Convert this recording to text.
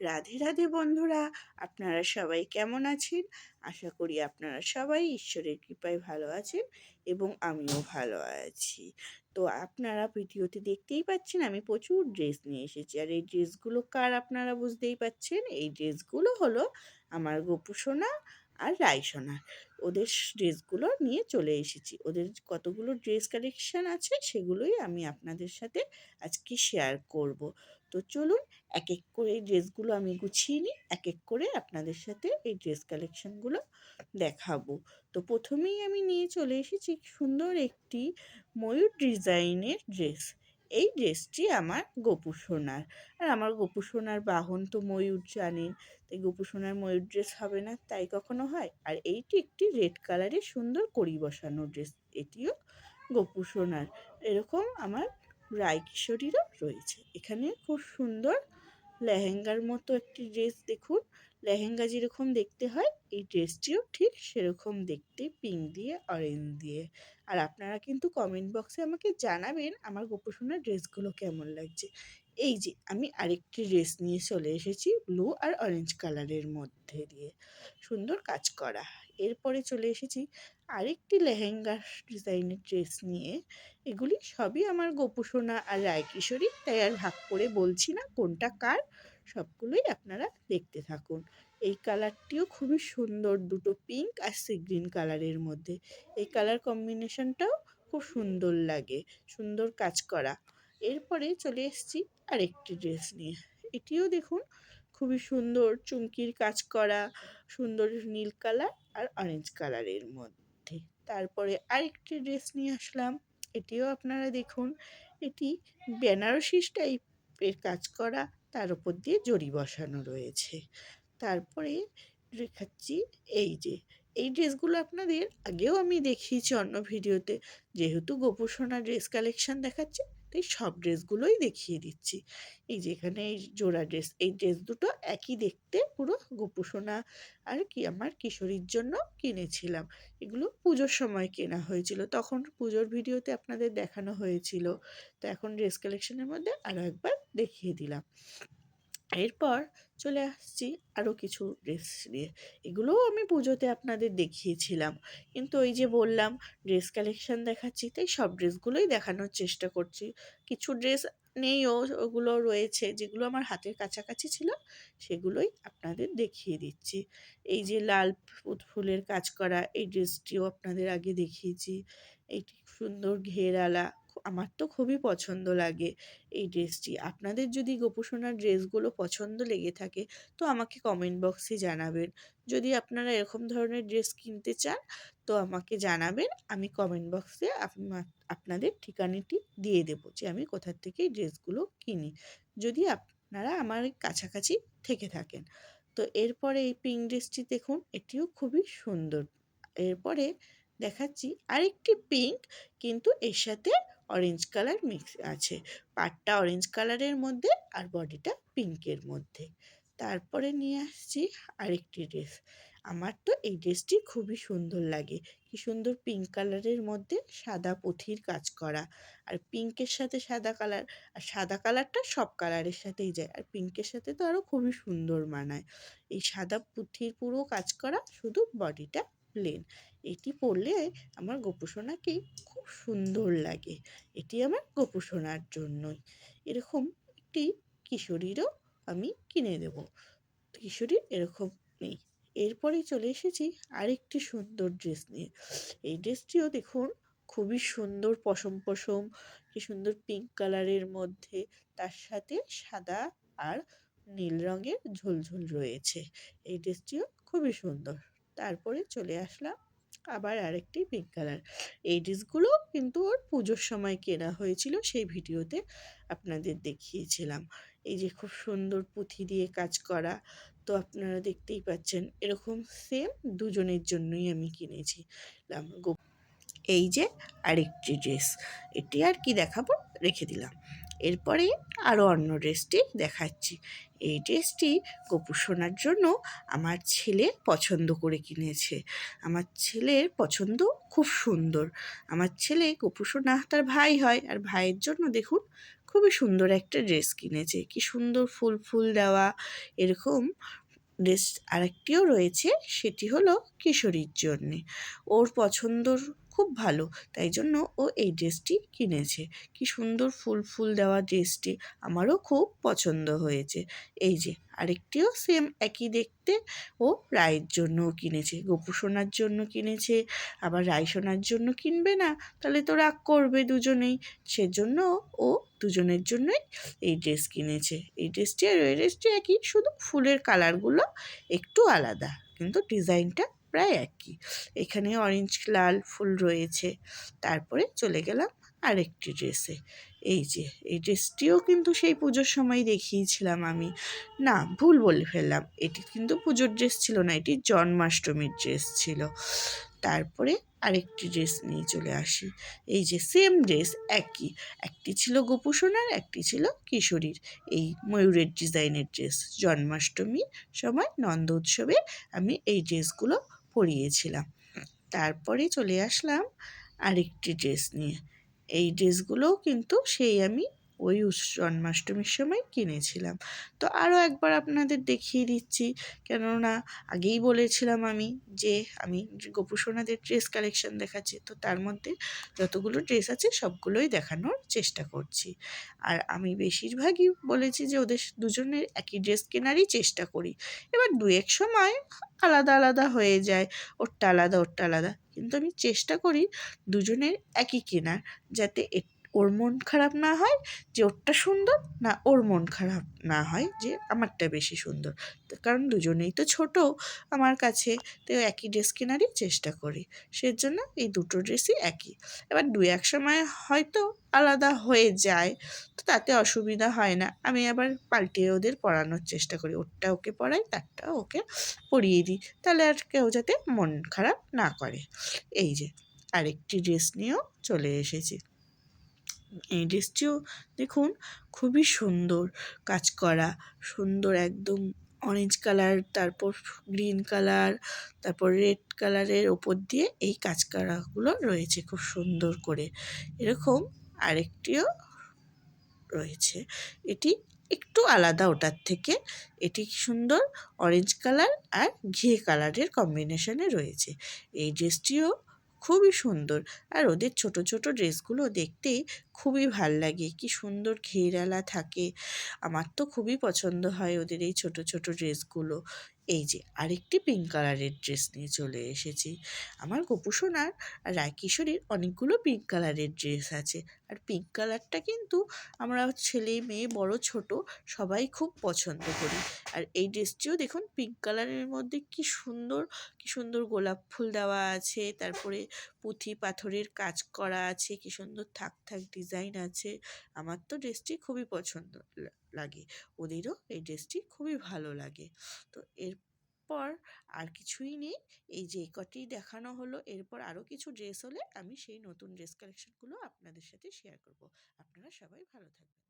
রাধে রাধে বন্ধুরা, আপনারা সবাই কেমন আছেন? আশা করি আপনারা সবাই ঈশ্বরের কৃপায় ভালো আছেন এবং আমিও ভালো আছি। তো আপনারা ভিডিওতে দেখতেই পাচ্ছেন, আমি প্রচুর ড্রেস নিয়ে এসেছি। আর এই ড্রেসগুলো কার আপনারা বুঝতেই পাচ্ছেন? এই ড্রেসগুলো হলো আমার গোপুসোনা আর রায়সোনা। ওদের ড্রেসগুলো নিয়ে চলে এসেছি। ওদের কতগুলো ড্রেস কালেকশান আছে সেগুলোই আমি আপনাদের সাথে আজকে শেয়ার করব। তো চলুন এক এক করে এই ড্রেসগুলো আমি গুছিয়ে নিই। এক এক করে আপনাদের সাথে এই ড্রেস কালেকশানগুলো দেখাবো। তো প্রথমেই আমি নিয়ে চলে এসেছি সুন্দর একটি ময়ূর ডিজাইনের ড্রেস। এই ড্রেসটি আমার গোপু সোনার। আর আমার গোপু সোনার বাহন তো ময়ূর জানেন। তাই গোপু সোনার ময়ূর ড্রেস হবে না, তাই কখনো হয়। আর এইটি একটি রেড কালারের সুন্দর করি বসানো ড্রেস, এটিও গোপু সোনার। এরকম আমার রায় কিশোরীরও রয়েছে। এখানে খুব সুন্দর লেহেঙ্গার মতো একটি ড্রেস দেখুন। লেহেঙ্গা যেরকম দেখতে হয়, এই ড্রেসটিও ঠিক সেরকম দেখতে পিঙ্ক দিয়ে, অরেঞ্জ দিয়ে। আর আপনারা কিন্তু কমেন্ট বক্সে আমাকে জানাবেন আমার গোপসোনার ড্রেসগুলো কেমন লাগছে। এই যে, আমি আরেকটি ড্রেস নিয়ে চলে এসেছি ব্লু আর অরেঞ্জ কালারের মধ্যে দিয়ে। সুন্দর কাজ করা। এরপরে চলে এসেছি আরেকটি লেহেঙ্গা ডিজাইনের ড্রেস নিয়ে। এগুলি সবই আমার গোপুসোনা আর রায়কিশোরী তাই আর ভাগ করে বলছি না কোনটা কার, সবগুলোই আপনারা দেখতে থাকুন। এই কালারটিও খুবই সুন্দর, দুটো পিঙ্ক আর সি গ্রিন কালারের মধ্যে। এই কালার কম্বিনেশনটাও খুব সুন্দর লাগে, সুন্দর কাজ করা। এরপরে চলে এসেছি আরেকটি ড্রেস নিয়ে। এটিও দেখুন খুবই সুন্দর চুমকির কাজ করা, সুন্দর নীল কালার আর অরেঞ্জ কালারের মধ্যে। তারপরে আরেকটি ড্রেস নিয়ে আসলাম, এটিও আপনারা দেখুন। এটি বেনারসি টাইপের কাজ করা, তার উপর দিয়ে জড়ি বসানো রয়েছে। তারপরে দেখাচ্ছি এই যে, এই ড্রেসগুলো আপনাদের আগেও আমি দেখিয়েছি অন্য ভিডিওতে। যেহেতু গোপুসোনা ড্রেস কালেকশন দেখাচ্ছে তাই সব ড্রেসগুলোই দেখিয়ে দিচ্ছি। এই যে এখানে এই জোড়া ড্রেস, এই ড্রেস দুটো একই দেখতে পুরো গোপুসোনা আর কি আমার কিশোরীর জন্য কিনেছিলাম। এগুলো পুজোর সময় কেনা হয়েছিল, তখন পুজোর ভিডিওতে আপনাদের দেখানো হয়েছিল। তো এখন ড্রেস কালেকশনের মধ্যে আরও একবার দেখিয়ে দিলাম। এরপর চলে আসছি আরও কিছু ড্রেস নিয়ে। এগুলোও আমি পুজোতে আপনাদের দেখিয়েছিলাম। কিন্তু ওই যে বললাম ড্রেস কালেকশান দেখাচ্ছি, তাই সব ড্রেসগুলোই দেখানোর চেষ্টা করছি। কিছু ড্রেস নেইও ওগুলো রয়েছে, যেগুলো আমার হাতের কাছাকাছি ছিল, সেগুলোই আপনাদের দেখিয়ে দিচ্ছি। এই যে লাল ফুলের কাজ করা, এই ড্রেসটিও আপনাদের আগে দেখিয়েছি। এইটি সুন্দর ঘেরালা আমার তো খুবই পছন্দ লাগে এই ড্রেসটি। আপনাদের যদি গোপুসোনার ড্রেসগুলো পছন্দ লেগে থাকে, তো আমাকে কমেন্ট বক্সে জানাবেন। যদি আপনারা এরকম ধরনের ড্রেস কিনতে চান, তো আমাকে জানাবেন, আমি কমেন্ট বক্সে আপনাদের ঠিকানাটি দিয়ে দেবো যে আমি কোথার থেকে এই ড্রেসগুলো কিনি। যদি আপনারা আমার কাছাকাছি থেকে থাকেন। তো এরপরে এই পিঙ্ক ড্রেসটি দেখুন, এটিও খুবই সুন্দর। এরপরে দেখাচ্ছি আরেকটি পিঙ্ক কিন্তু এর সাথে অরেঞ্জ কালার মিক্স আছে। পাটটা অরেঞ্জ কালারের মধ্যে আর বডিটা পিঙ্কের মধ্যে। তারপরে নিয়ে আসছি আরেকটি ড্রেস আমার তো এই ড্রেসটি খুবই সুন্দর লাগে। কি সুন্দর পিঙ্ক কালারের মধ্যে সাদা পুঁথির কাজ করা। আর পিঙ্কের সাথে সাদা কালার আর সাদা কালারটা সব কালারের সাথেই যায়। আর পিঙ্কের সাথে তো আরও খুবই সুন্দর মানায়। এই সাদা পুঁথির পুরো কাজ করা শুধু বডিটা প্লেন এটি পরলে আমার গোপুসোনাকে খুব সুন্দর লাগে। এটি আমার গোপুসোনার জন্যই। এরকম একটি কিশোরীরও আমি কিনে দেব। কিশোরীর এরকম নেই। এরপরে চলে এসেছি আরেকটি সুন্দর ড্রেস নিয়ে। এই ড্রেসটিও দেখুন, খুবই সুন্দর পশম পশম, কি সুন্দর পিঙ্ক কালারের মধ্যে, তার সাথে সাদা আর নীল রঙের ঝোলঝোল রয়েছে। এই ড্রেসটিও খুবই সুন্দর। তারপরে চলে আসলাম আবার আরেকটি পিঙ্ক কালার এই ড্রেসগুলো কিন্তু ওর পুজোর সময় কেনা হয়েছিল, সেই ভিডিওতে আপনাদের দেখিয়েছিলাম। এই যে খুব সুন্দর পুঁথি দিয়ে কাজ করা, তো আপনারা দেখতেই পাচ্ছেন এরকম সেম দুজনের জন্যই আমি কিনেছি এই যে আরেকটি ড্রেস এটি আর কি দেখাবো? রেখে দিলাম। এরপরে আরও অন্য ড্রেসটি দেখাচ্ছি। এই ড্রেসটি গপু জন্য আমার ছেলে পছন্দ করে কিনেছে। আমার ছেলের পছন্দ খুব সুন্দর। আমার ছেলে গপু তার ভাই হয় আর ভাইয়ের জন্য দেখুন খুবই সুন্দর একটা ড্রেস কিনেছে। কি সুন্দর ফুল ফুল দেওয়া এরকম ড্রেস আরেকটিও রয়েছে, সেটি হলো কিশোরীর জন্যে। ওর পছন্দর খুব ভালো। তাই জন্য ও এই ড্রেসটি কিনেছে। কি সুন্দর ফুল ফুল দেওয়া ড্রেসটি আমারও খুব পছন্দ হয়েছে। এই যে, আরেকটিও সেম একই দেখতে। ও রায়ের জন্যও কিনেছে, গোপু সোনার জন্য কিনেছে, আবার রায় সোনার জন্য কিনবে না, তাহলে তো রাগ করবে দুজনেই। সেজন্য ও দুজনের জন্যই এই ড্রেস কিনেছে। এই ড্রেসটি আর ওই ড্রেসটি একই, শুধু ফুলের কালারগুলো একটু আলাদা, কিন্তু ডিজাইনটা প্রায় একই। এখানে অরেঞ্জ লাল ফুল রয়েছে। তারপরে চলে গেলাম আরেকটি ড্রেসে এই যে, এই ড্রেসটিও কিন্তু সেই পুজোর সময় দেখিয়েছিলাম আমি। না, ভুল বলে ফেললাম। এটি কিন্তু পুজোর ড্রেস ছিল না, এটি জন্মাষ্টমীর ড্রেস ছিল। তারপরে আরেকটি ড্রেস নিয়ে চলে আসি। এই যে সেম ড্রেস একই। একটি ছিল গোপু সোনার একটি ছিল কিশোরীর। এই ময়ূরের ডিজাইনের ড্রেস জন্মাষ্টমীর সময় নন্দ উৎসবে আমি এই ড্রেসগুলো পরিয়েছিলাম। তারপরে চলে আসলাম আরেকটি ড্রেস নিয়ে। এই ড্রেসগুলোও কিন্তু সেই আমি ওই জন্মাষ্টমীর সময় কিনেছিলাম। তো আরও একবার আপনাদের দেখিয়ে দিচ্ছি, কেননা আগেই বলেছিলাম আমি যে আমি গোপু সোনাদের ড্রেস কালেকশন দেখাচ্ছি, তো তার মধ্যে যতগুলো ড্রেস আছে সবগুলোই দেখানোর চেষ্টা করছি। আর আমি বেশিরভাগই বলেছি যে ওদের দুজনের একই ড্রেস কেনারই চেষ্টা করি। এবার দু এক সময় আলাদা আলাদা হয়ে যায়, ওরটা আলাদা ওরটা আলাদা। কিন্তু আমি চেষ্টা করি দুজনের একই কেনার, যাতে এ- ওর মন খারাপ না হয় যে ওরটা সুন্দর না ওর মন খারাপ না হয় যে আমারটা বেশি সুন্দর। কারণ দুজনেই তো ছোট, আমার কাছে তো একই ড্রেস কেনারই চেষ্টা করি। সেজন্য এই দুটো ড্রেসই একই। এবার দু এক সময় হয়তো আলাদা হয়ে যায়, তো তাতে অসুবিধা হয় না। আমি আবার পাল্টিয়ে ওদের পরানোর চেষ্টা করি। ওরটা ওকে পরাই, তারটা ওকে পরিয়ে দিই। তাহলে আর কেউ যাতে মন খারাপ না করে। এই যে আরেকটি ড্রেস নিয়েও চলে এসেছি। এই ড্রেসটিও দেখুন, খুবই সুন্দর কাজ করা। সুন্দর একদম অরেঞ্জ কালার তারপর গ্রিন কালার তারপর রেড কালারের ওপর দিয়ে এই কাজ করাগুলো রয়েছে খুব সুন্দর করে। এরকম আরেকটিও রয়েছে। এটি একটু আলাদা ওটার থেকে। এটি সুন্দর অরেঞ্জ কালার আর ঘিয়ে কালারের কম্বিনেশনে রয়েছে। এই ড্রেসটিও খুবই সুন্দর। আর ওদের ছোট ছোট ড্রেসগুলো দেখতে খুবই ভালো লাগে। কি সুন্দর ঘেরালা থাকে। আমার তো খুবই পছন্দ হয় ওদের এই ছোট ছোট ড্রেসগুলো। এই যে আরেকটি পিঙ্ক কালারের ড্রেস নিয়ে চলে এসেছি। আমার গোপু সোনার আর রায়কিশোরীর অনেকগুলো পিঙ্ক কালারের ড্রেস আছে। আর পিঙ্ক কালারটা কিন্তু আমরা ছেলে, মেয়ে, বড়, ছোট সবাই খুব পছন্দ করি। আর এই ড্রেসটিও দেখুন পিঙ্ক কালারের মধ্যে কি সুন্দর কি সুন্দর গোলাপ ফুল দেওয়া আছে। তারপরে পুঁথি পাথরের কাজ করা আছে, কি সুন্দর থাক থাক ডিজাইন আছে। আমার তো ড্রেসটি খুবই পছন্দ লাগে। ওদেরও এই ড্রেসটি খুবই ভালো লাগে। তো এরপর আর কিছুই নেই। এই যে কটি দেখানো হলো, এরপর আরও কিছু ড্রেস হলে আমি সেই নতুন ড্রেস কালেকশনগুলো আপনাদের সাথে শেয়ার করব। আপনারা সবাই ভালো থাকবেন।